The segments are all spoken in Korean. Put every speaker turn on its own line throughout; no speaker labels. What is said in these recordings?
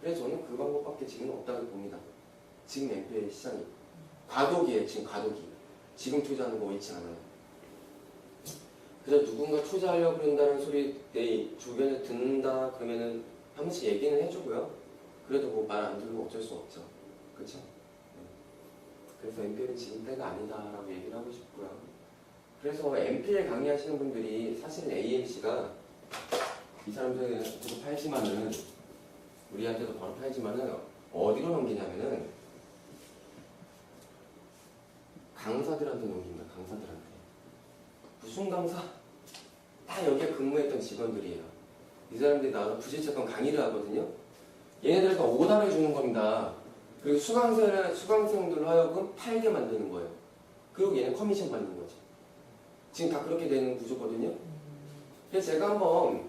그래서 저는 그 방법밖에 지금 없다고 봅니다. 지금 MP의 시장이. 과도기에 지금 과도기. 지금 투자하는 거 옳지 않아요. 그래서 누군가 투자하려고 그런다는 소리 내 주변에 듣는다 그러면은 한 번씩 얘기는 해주고요. 그래도 뭐 말 안 들으면 어쩔 수 없죠. 그렇죠? 그래서 MPL은 지금 때가 아니다라고 얘기를 하고 싶고요. 그래서 MPL 강의하시는 분들이 사실은 AMC가 이 사람들도 팔지만은 우리한테도 바로 팔지만은 어디로 넘기냐면은 강사들한테 넘깁니다. 강사들한테. 무슨 강사? 다 여기에 근무했던 직원들이에요. 이 사람들이 나와서 부실채권 강의를 하거든요. 얘네들과 오다를 주는 겁니다. 그리고 수강생을, 수강생들로 하여금 팔게 만드는 거예요. 그리고 얘는 커미션 받는 거죠. 지금 다 그렇게 되는 구조거든요. 그래서 제가 한번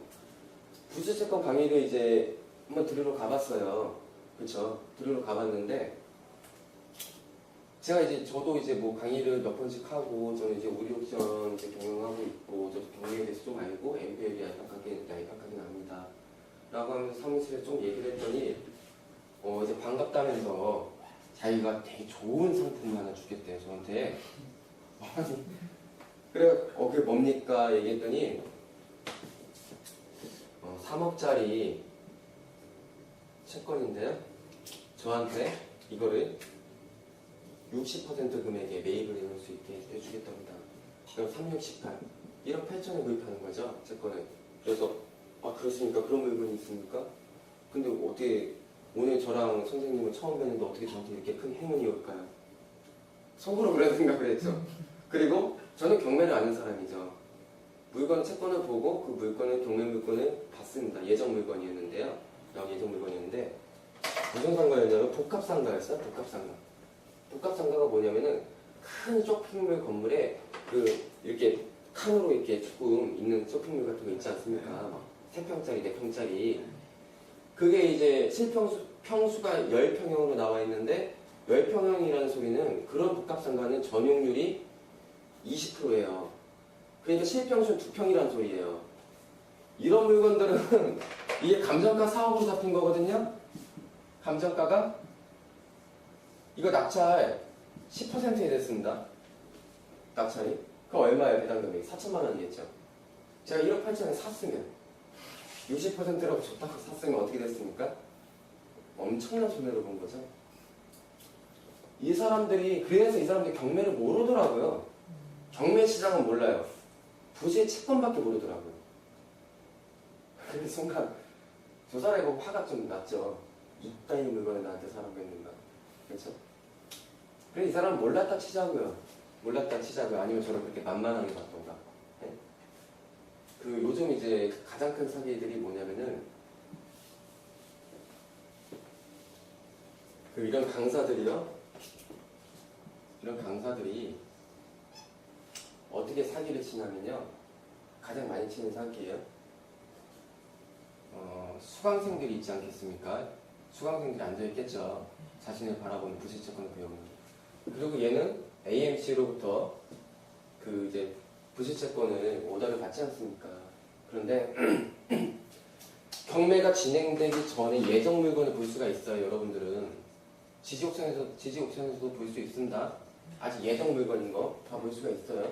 부실채권 강의를 이제 한번 들으러 가봤어요. 그쵸? 들으러 가봤는데, 제가 이제 저도 이제 뭐 강의를 몇 번씩 하고 저는 이제 오디오션 이제 경영하고 있고 저 경영에 대해서 좀 알고 MBA에 얄팍하게 얄팍하게 납니다. 라고 하면서 사무실에 좀 얘기를 했더니 어 이제 반갑다면서 자기가 되게 좋은 상품을 하나 주겠대요 저한테 아니 그래 어 그게 뭡니까 얘기했더니 어 3억짜리 채권인데요 저한테 이거를 60% 금액에 매입을 해놓을 수 있게 해주겠답니다. 그럼 368, 1억 8천에 구입하는 거죠, 채권을. 그래서, 아, 그렇습니까? 그런 물건이 있습니까? 근데 어떻게, 오늘 저랑 선생님을 처음 뵀는데 어떻게 저한테 이렇게 큰 행운이 올까요? 속으로 그런 생각을 했죠. 그리고 저는 경매를 아는 사람이죠. 물건, 채권을 보고 그 물건을, 경매 물건을 봤습니다. 예정 물건이었는데요. 예정 물건이었는데, 무슨 상가였냐면 복합상가였어요, 복합상가. 복합상가가 뭐냐면은 큰 쇼핑몰 건물에 그 이렇게 칸으로 이렇게 조금 있는 쇼핑몰 같은 거 있지 않습니까? 막 3평짜리, 4평짜리. 그게 이제 실평수, 평수가 10평형으로 나와 있는데 10평형이라는 소리는 그런 복합상가는 전용률이 20%예요. 그러니까 실평수는 2평이라는 소리예요. 이런 물건들은 이게 감정가 사업으로 잡힌 거거든요? 감정가가 이거 낙찰 10%에 됐습니다. 낙찰이. 그럼 얼마예요? 해당 금액이? 4천만 원이겠죠. 제가 1억 8천에 샀으면 60%라고 좋다고 샀으면 어떻게 됐습니까? 엄청난 손해를 본 거죠. 이 사람들이 그래서 이 사람들이 경매를 모르더라고요. 경매 시장은 몰라요. 부지의 채권밖에 모르더라고요. 그 순간 저 사람이 뭐 화가 좀 났죠. 이따위 물건을 나한테 사라고 했는가. 그렇죠? 그래 이 사람 몰랐다 치자고요. 몰랐다 치자고요. 아니면 저를 그렇게 만만하게 봤던가. 네? 그 요즘 이제 가장 큰 사기들이 뭐냐면은 그 이런 강사들이요. 이런 강사들이 어떻게 사기를 치냐면요. 가장 많이 치는 사기예요. 어, 수강생들이 있지 않겠습니까? 수강생들이 앉아있겠죠. 자신을 바라보는 부실채권 배우는. 그리고 얘는 AMC로부터 그 이제 부실채권을 오더를 받지 않습니까? 그런데 경매가 진행되기 전에 예정 물건을 볼 수가 있어요, 여러분들은. 지지 옥션에서, 지지 옥션에서도 볼 수 있습니다. 아직 예정 물건인 거 다 볼 수가 있어요.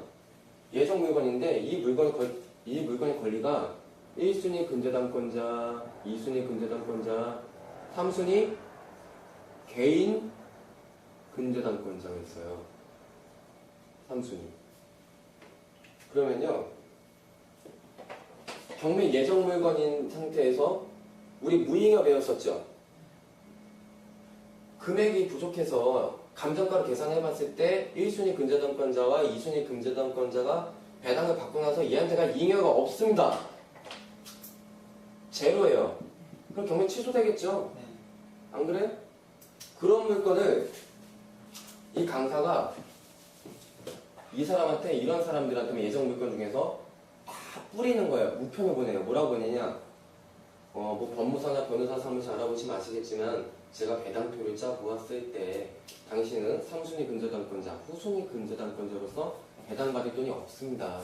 예정 물건인데 이 물건의 권, 이 물건의 권리가 1순위 근저당권자, 2순위 근저당권자, 3순위 개인 근저당권자가 있어요. 3순위. 그러면요. 경매 예정 물건인 상태에서 우리 무잉어 배웠었죠. 금액이 부족해서 감정가로 계산해 봤을 때 1순위 근저당권자와 2순위 근저당권자가 배당을 받고 나서 얘한테가 잉여가 없습니다. 제로예요. 그럼 경매 취소되겠죠?
네.
안 그래? 그런 물건을 이 강사가 이 사람한테 이런 사람들한테 예정 물건 중에서 다 뿌리는 거예요. 우편을 보내요. 뭐라고 보내냐? 어, 뭐 법무사나 변호사 사무실 알아보시면 아시겠지만 제가 배당표를 짜 모았을 때 당신은 3순위 근저당권자, 후순위 근저당권자로서 배당받을 돈이 없습니다.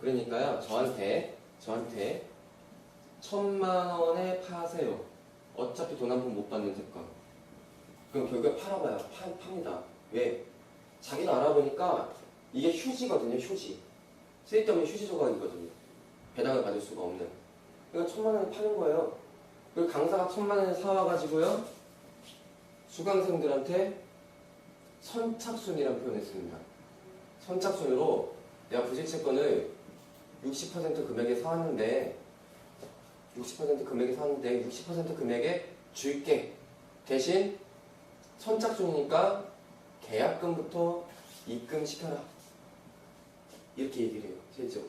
그러니까요, 저한테, 저한테 천만 원에 파세요. 어차피 돈 한 푼 못 받는 채권. 그럼 결국에 팔아봐요. 파, 팝니다. 왜? 자기도 알아보니까 이게 휴지거든요, 휴지. 쓸데없는 휴지 조각이거든요. 배당을 받을 수가 없는. 그러니까 천만 원에 파는 거예요. 그리고 강사가 천만 원에 사와가지고요. 수강생들한테 선착순이라는 표현을 했습니다. 선착순으로 내가 부실채권을 60% 금액에 사왔는데 60% 금액에 사왔는데 60% 금액에 줄게. 대신 선착순이니까 계약금부터 입금 시켜라. 이렇게 얘기를 해요. 실제로.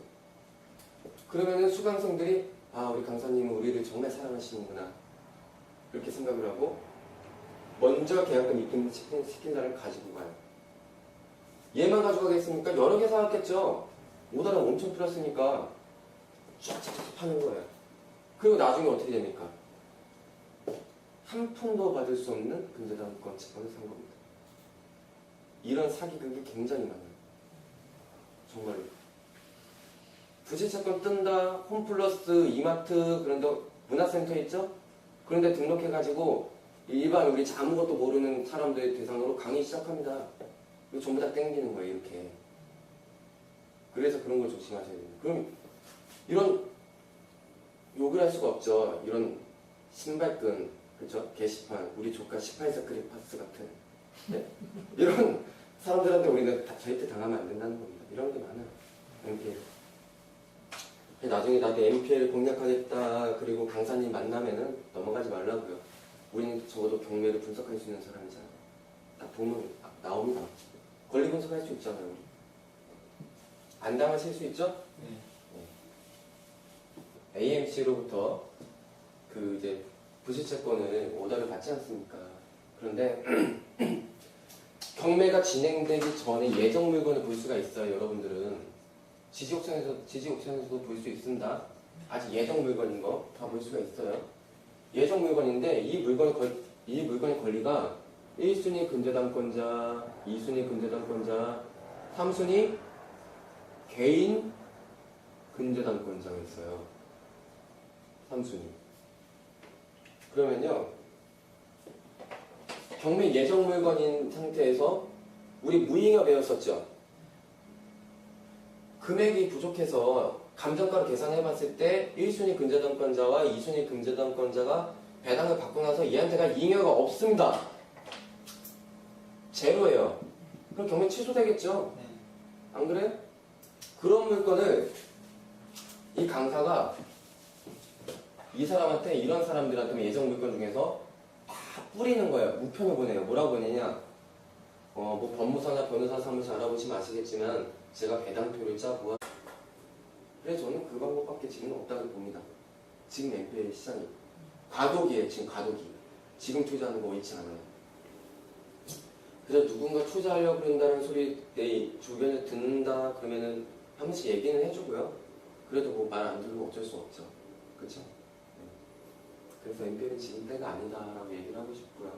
그러면은 수강생들이 아 우리 강사님은 우리를 정말 사랑하시는구나. 이렇게 생각을 하고 먼저 계약금 입금 시킨 시킨 사람을 가지고 가요. 얘만 가져가겠습니까? 여러 개 사왔겠죠. 5달러 엄청 플러스니까 쫙쫙쫙 파는 거예요. 그리고 나중에 어떻게 됩니까? 한 푼도 받을 수 없는 근저당권 채권을 산 겁니다. 이런 사기극이 굉장히 많아요. 정말로. 부실채권 뜬다, 홈플러스, 이마트, 그런데 문화센터 있죠? 그런데 등록해가지고 일반 우리 아무것도 모르는 사람들 대상으로 강의 시작합니다. 이거 전부 다 땡기는 거예요, 이렇게. 그래서 그런 걸 조심하셔야 됩니다. 그럼 이런 욕을 할 수가 없죠. 이런 신발끈, 그죠? 게시판, 우리 조카 18세 크리파스 같은 네? 이런 사람들한테 우리가 다 절대 당하면 안 된다는 겁니다. 이런 게 많아요. MPL. 나중에 나도 MPL 공략하겠다. 그리고 강사님 만나면은 넘어가지 말라고요. 우리는 적어도 경매를 분석할 수 있는 사람이잖아요. 딱 보면 아, 나옵니다. 권리 분석할 수 있잖아요. 안 당하실 수 있죠? AMC로부터 그 이제 부실채권을 오더를 받지 않습니까? 그런데 경매가 진행되기 전에 예정 물건을 볼 수가 있어요, 여러분들은. 지지옥천에서, 지지옥천에서도 볼 수 있습니다. 아직 예정 물건인 거 다 볼 수가 있어요. 예정 물건인데 이 물건의 권, 이 물건의 권리가 1순위 근저당권자, 2순위 근저당권자, 3순위 개인 근저당권자가 있어요. 3순위. 그러면요. 경매 예정 물건인 상태에서 우리 무잉어 배웠었죠. 금액이 부족해서 감정가로 계산해 봤을 때 1순위 근저당권자와 2순위 근저당권자가 배당을 받고 나서 얘한테가 잉여가 없습니다. 제로예요. 그럼 경매 취소되겠죠? 안 그래요? 그런 물건을 이 강사가 이 사람한테 이런 사람들한테 예정 물건 중에서 다 뿌리는 거예요. 우편을 보내요. 뭐라고 보내냐? 어, 뭐 법무사나 변호사 사무실 알아보시면 아시겠지만 제가 배당표를 짜고 그래서 저는 그 방법밖에 지금 없다고 봅니다. 지금 MPL 시장이 과도기에 지금 과도기. 지금 투자하는 거 옳지 않아요. 그래서 누군가 투자하려고 그런다는 소리 내 주변에 듣는다 그러면은 한 번씩 얘기는 해주고요. 그래도 뭐 말 안 들으면 어쩔 수 없죠. 그렇죠? 그래서 MPL은 지금 때가 아니다라고 얘기를 하고 싶고요.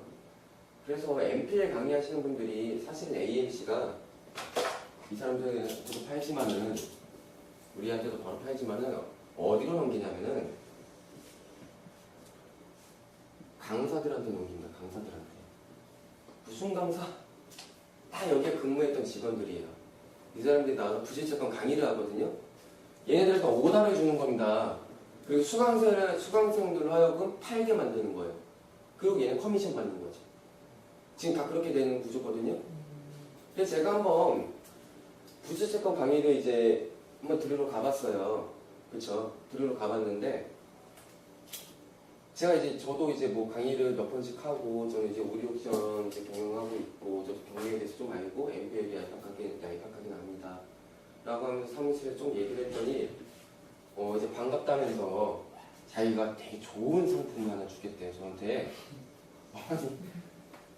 그래서 MPL 강의하시는 분들이 사실은 AMC가 이 사람들한테도 팔지만은 우리한테도 바로 팔지만은 어디로 넘기냐면은 강사들한테 넘깁니다. 강사들한테. 무슨 강사? 다 여기에 근무했던 직원들이에요. 이 사람들이 나와서 부실채권 강의를 하거든요. 얘네들과 오답을 주는 겁니다. 그리고 수강생을, 수강생들로 하여금 팔게 만드는 거예요. 그리고 얘는 커미션 받는 거죠. 지금 다 그렇게 되는 구조거든요. 그래서 제가 한번 부실채권 강의를 이제 한번 들으러 가봤어요. 그쵸? 들으러 가봤는데, 제가 이제 저도 이제 뭐 강의를 몇 번씩 하고, 저는 이제 오디오션 이제 경영하고 있고, 저도 경영에 대해서 좀 알고, MBL이 약하게, 약하게 납니다. 라고 하면서 사무실에 좀 얘기를 했더니, 어, 이제 반갑다면서 자기가 되게 좋은 상품을 하나 주겠대요, 저한테. 아니,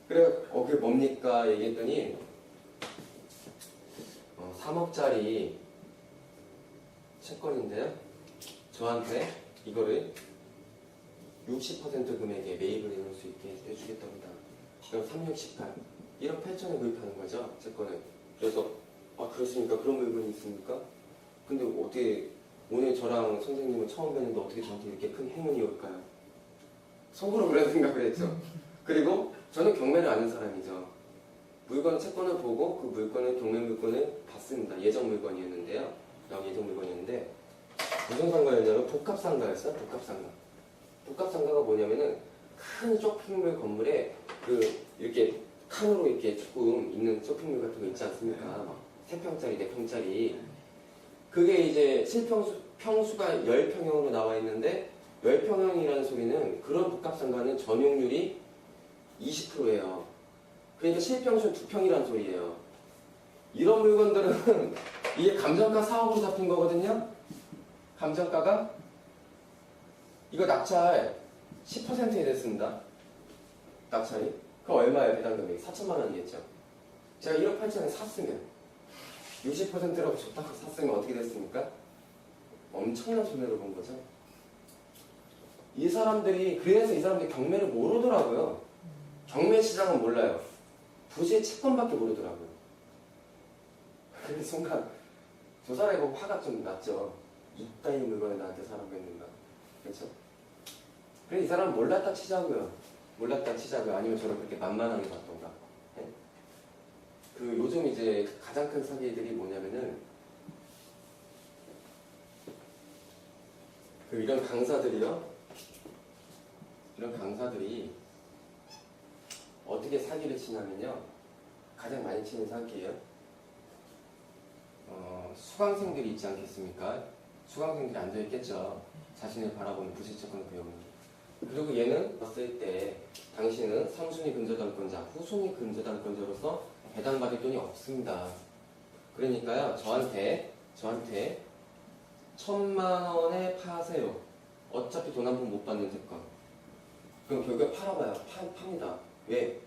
그래, 어, 그게 뭡니까? 얘기했더니, 어, 3억짜리 채권인데요. 저한테 이거를 60% 금액에 매입을 해놓을 수 있게 해주겠답니다. 그럼 368, 1억 8천에 구입하는 거죠, 채권을. 그래서, 아, 그렇습니까? 그런 물건이 있습니까? 근데 어떻게, 오늘 저랑 선생님은 처음 뵀는데 어떻게 저한테 이렇게 큰 행운이 올까요? 속으로 그런 생각을 했죠. 그리고 저는 경매를 아는 사람이죠. 물건 채권을 보고 그 물건을 경매 물건을 봤습니다. 예정 물건이었는데요. 영 예정 물건이었는데 무슨 상가였냐면 복합상가였어요. 복합상가. 복합상가가 뭐냐면은 큰 쇼핑몰 건물에 그 이렇게 칸으로 이렇게 조금 있는 쇼핑몰 같은 거 있지 않습니까? 막 3평짜리, 4평짜리. 그게 이제 실평수 평수가 10평형으로 나와 있는데 10평형이라는 소리는 그런 복합상가는 전용률이 20%예요. 그러니까 실평수 2평이라는 소리예요. 이런 물건들은 이게 감정가 4억으로 잡힌 거거든요. 감정가가 이거 낙찰 10%에 됐습니다. 낙찰이. 그럼 얼마예요? 배당 금액이 4천만 원이겠죠. 제가 1억 8천에 샀으면 60%라고 줬다고 샀으면 어떻게 됐습니까? 엄청난 손해를 본 거죠. 이 사람들이 그래서 이 사람들이 경매를 모르더라고요. 경매 시장은 몰라요. 부지의 채권밖에 모르더라고요. 그 순간 저 사람이 보고 화가 좀 났죠. 이따위 물건을 나한테 사라고 했는가. 그렇죠? 그래 이 사람은 몰랐다 치자고요. 몰랐다 치자고요. 아니면 저를 그렇게. 예? 그 요즘 이제 가장 큰 사기들이 뭐냐면은 그 이런 강사들이요. 이런 강사들이 어떻게 사기를 치냐면요. 가장 많이 치는 사기예요. 어, 수강생들이 있지 않겠습니까? 수강생들이 앉아있겠죠. 자신을 바라보는 부실채권 배우는. 그리고 얘는 봤을 때 당신은 3순위 근저당권자, 후순위 근저당권자로서 배당 받을 돈이 없습니다. 그러니까요, 저한테, 저한테 천만 원에 파세요. 어차피 돈 한 푼 못 받는 채권. 그럼 결국에 팔아봐요. 파, 팝니다. 왜?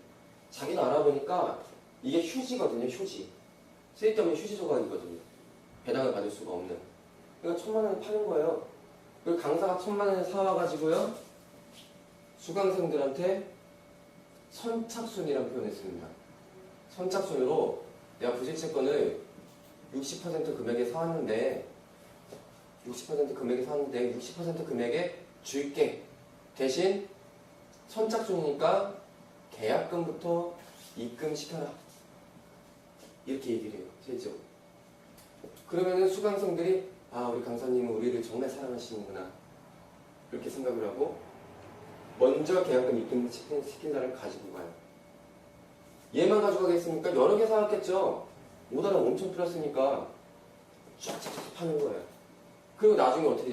자기는 알아보니까 이게 휴지거든요, 휴지. 쓸데없는 휴지 조각이거든요. 배당을 받을 수가 없는. 그러니까 천만 원에 파는 거예요. 그리고 강사가 천만 원에 사와가지고요. 수강생들한테 선착순이라는 표현을 했습니다. 선착순으로 내가 부실채권을 60% 금액에 사왔는데 60% 금액에 사왔는데 60% 금액에 줄게. 대신 선착순이니까 계약금부터 입금시켜라. 이렇게 얘기를 해요. 실제로. 그러면은 수강생들이 아 우리 강사님은 우리를 정말 사랑하시는구나. 그렇게 생각을 하고 먼저 계약금 입금 시킨, 시킨 사람을 가지고 가요. 얘만 가져가겠습니까? 여러 개 사왔겠죠. 5달러 엄청 풀었으니까 쫙쫙쫙 파는 거예요. 그리고 나중에 어떻게